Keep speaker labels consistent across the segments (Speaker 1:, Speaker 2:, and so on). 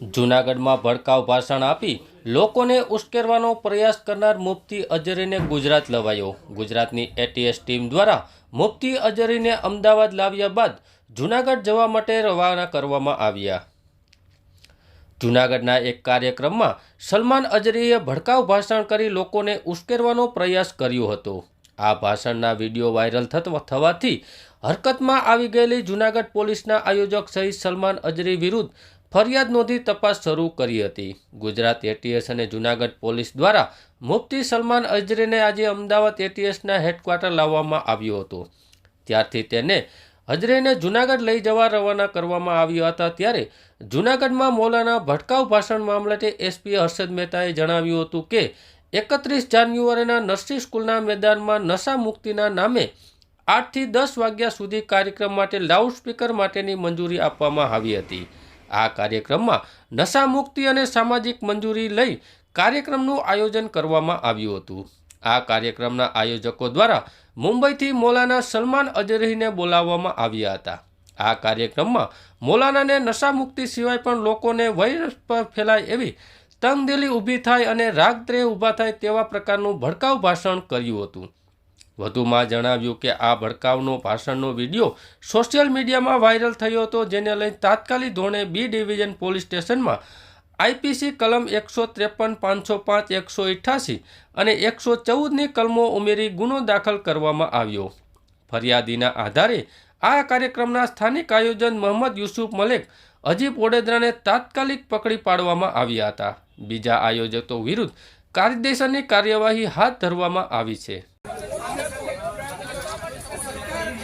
Speaker 1: જૂનાગઢમાં ભડકાવ ભાષણ આપી લોકોને ઉશ્કેરવાનો પ્રયાસ કરનાર મુફ્તી અજરીને ગુજરાત લવાયો. ગુજરાતની એટીએસ ટીમ દ્વારા મુફ્તી અજરીને અમદાવાદ લાવ્યા બાદ જૂનાગઢ જવા માટે રવાના કરવામાં આવ્યા. જૂનાગઢના એક કાર્યક્રમમાં સલમાન અજરીએ ભડકાવ ભાષણ કરી લોકોને ઉશ્કેરવાનો પ્રયાસ કર્યો હતો. આ ભાષણના વીડિયો વાયરલ થવાથી હરકતમાં આવી ગયેલી જૂનાગઢ પોલીસના આયોજક સહિત સલમાન અજરી વિરુદ્ધ ફરિયાદ નોંધી તપાસ શરૂ કરી હતી. ગુજરાત એટીએસ અને જૂનાગઢ પોલીસ દ્વારા મુફ્તી સલમાન અજરેને આજે અમદાવાદ એટીએસના હેડક્વાર્ટર લાવવામાં આવ્યો હતો. ત્યારથી તેને હજરેને જૂનાગઢ લઈ જવા રવાના કરવામાં આવ્યા હતા. ત્યારે જૂનાગઢમાં મોલાના ભટકાવ ભાષણ મામલતે એસપી હર્ષદ મહેતાએ જણાવ્યું હતું કે, એકત્રીસ જાન્યુઆરીના નર્સિંગ સ્કૂલના મેદાનમાં નશા મુક્તિના નામે આઠથી દસ વાગ્યા સુધી કાર્યક્રમ માટે લાઉડસ્પીકર માટેની મંજૂરી આપવામાં આવી હતી. આ કાર્યક્રમમાં નશા મુક્તિ અને સામાજિક મંજૂરી લઈ કાર્યક્રમનું આયોજન કરવામાં આવ્યું હતું. આ કાર્યક્રમના આયોજકો દ્વારા મુંબઈથી મૌલાના સલમાન અજરીને બોલાવવામાં આવ્યા હતા. આ કાર્યક્રમમાં મૌલાનાને નશા મુક્તિ સિવાય પણ લોકોને વાયરસ પર ફેલાય એવી તંગદિલી ઊભી થાય અને રાગદ્રેહ ઊભા થાય તેવા પ્રકારનું ભડકાઉ ભાષણ કર્યું હતું. વધુમાં જણાવ્યું કે આ ભડકાવનો ભાષણનો વીડિયો સોશિયલ મીડિયામાં વાયરલ થયો હતો, જેને લઈ તાત્કાલિક ધોરણે બી ડિવિઝન પોલીસ સ્ટેશનમાં આઈપીસી કલમ એકસો ત્રેપન, પાંચસો પાંચ, એકસો અઠ્યાસી અને એકસો ચૌદની કલમો ઉમેરી ગુનો દાખલ કરવામાં આવ્યો. ફરિયાદીના આધારે આ કાર્યક્રમના સ્થાનિક આયોજન મોહમ્મદ યુસુફ મલેક અજીબ ઓડેદરાને તાત્કાલિક પકડી પાડવામાં આવ્યા હતા. બીજા આયોજકો વિરુદ્ધ કાયદેસરની કાર્યવાહી હાથ ધરવામાં આવી છે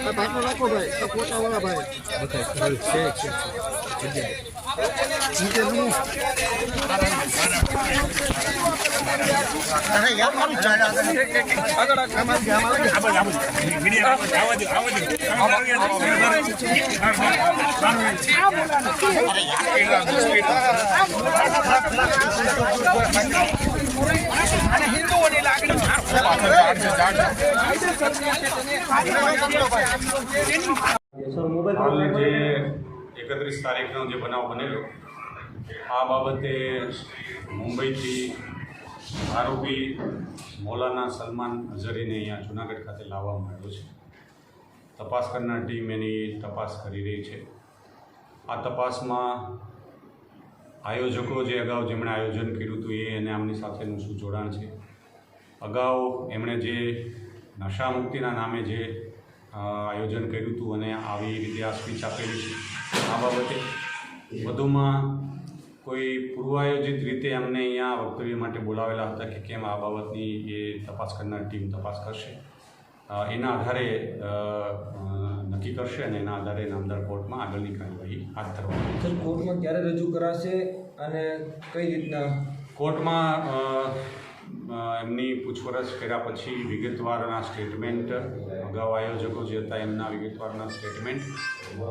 Speaker 2: આ ભાગમાં રાખો ભાઈ આ પોતાવાળા ભાઈ છે છે હિન્દુઓની નમો
Speaker 3: હાલ જે એકત્રીસ તારીખનો જે બનાવ બનેલો આ બાબતે મુંબઈથી આરોપી મૌલાના સલમાન અઝરીને અહીંયા જુનાગઢ ખાતે લાવવામાં આવ્યો છે. તપાસ કરનાર ટીમ એની તપાસ કરી રહી છે. આ તપાસમાં આયોજકો જે અગાઉ જેમણે આયોજન કર્યું હતું એ અને આમની સાથેનું શું જોડાણ છે અગાઉ એમણે જે નશા મુક્તિના નામે જે આયોજન કર્યું હતું અને આવી રીતે આ સ્પીચ આપેલી છે આ બાબતે વધુમાં કોઈ પૂર્વાયોજિત રીતે એમને અહીંયા વક્તવ્ય માટે બોલાવેલા હતા કે કેમ આ બાબતની એ તપાસ કરનાર ટીમ તપાસ કરશે. એના આધારે નક્કી કરશે અને એના આધારે નામદાર કોર્ટમાં આગળની કાર્યવાહી હાથ ધરવામાં
Speaker 4: સર કોર્ટમાં ક્યારે રજૂ કરાશે અને કઈ રીતના?
Speaker 3: કોર્ટમાં એમની પૂછપરછ કર્યા પછી વિગતવારના સ્ટેટમેન્ટ અગાઉ આયોજકો જે હતા એમના વિગતવારના સ્ટેટમેન્ટ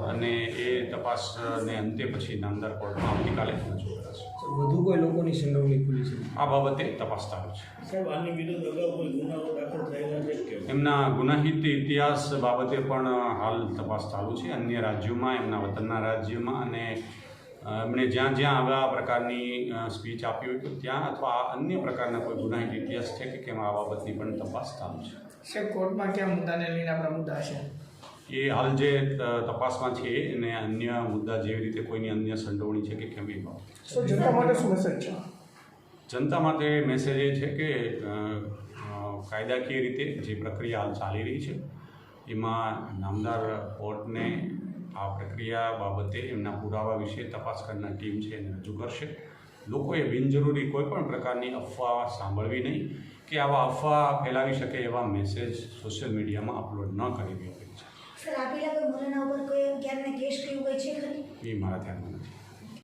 Speaker 3: અને એ તપાસને અંતે પછી નામદાર કોર્ટમાં આવતીકાલે રજૂ કરાશે
Speaker 4: વધુ કોઈ લોકોની સંડોવણી ખુલી છે?
Speaker 3: આ બાબતે તપાસ ચાલુ છે.
Speaker 5: સાહેબ આની વિરુદ્ધ અગાઉ કોઈ ગુનાઓ દાખલ થયેલા છે
Speaker 3: એમના ગુનાહિત ઇતિહાસ બાબતે પણ હાલ તપાસ ચાલુ છે. અન્ય રાજ્યોમાં એમના વતનના રાજ્યમાં અને એમણે જ્યાં જ્યાં આવા પ્રકારની સ્પીચ આપી હોય તો ત્યાં અથવા અન્ય પ્રકારના કોઈ ગુનાહિત ઇતિહાસ છે કે કેમ આ બાબતની પણ તપાસ ચાલુ છે?
Speaker 6: સાહેબ કોર્ટમાં કયા મુદ્દાને લઈને આપણા મુદ્દા છે?
Speaker 3: એ હાલ જે તપાસમાં છે એને અન્ય મુદ્દા જેવી રીતે કોઈની અન્ય સંડોવણી છે કે કેમ એ બાબત.
Speaker 6: જનતા માટે શું મેસેજ છે?
Speaker 3: જનતા માટે મેસેજ એ છે કે કાયદાકીય રીતે જે પ્રક્રિયા હાલ ચાલી રહી છે એમાં નામદાર કોર્ટને આ પ્રક્રિયા બાબતે એમના પુરાવા વિશે તપાસ કરનાર ટીમ છે એને રજૂ કરશે. લોકોએ બિનજરૂરી કોઈ પણ પ્રકારની અફવા સાંભળવી નહીં કે આવા અફવા ફેલાવી શકે એવા મેસેજ સોશિયલ મીડિયામાં અપલોડ ન કરી દેવી છે એ મારા ધ્યાનમાં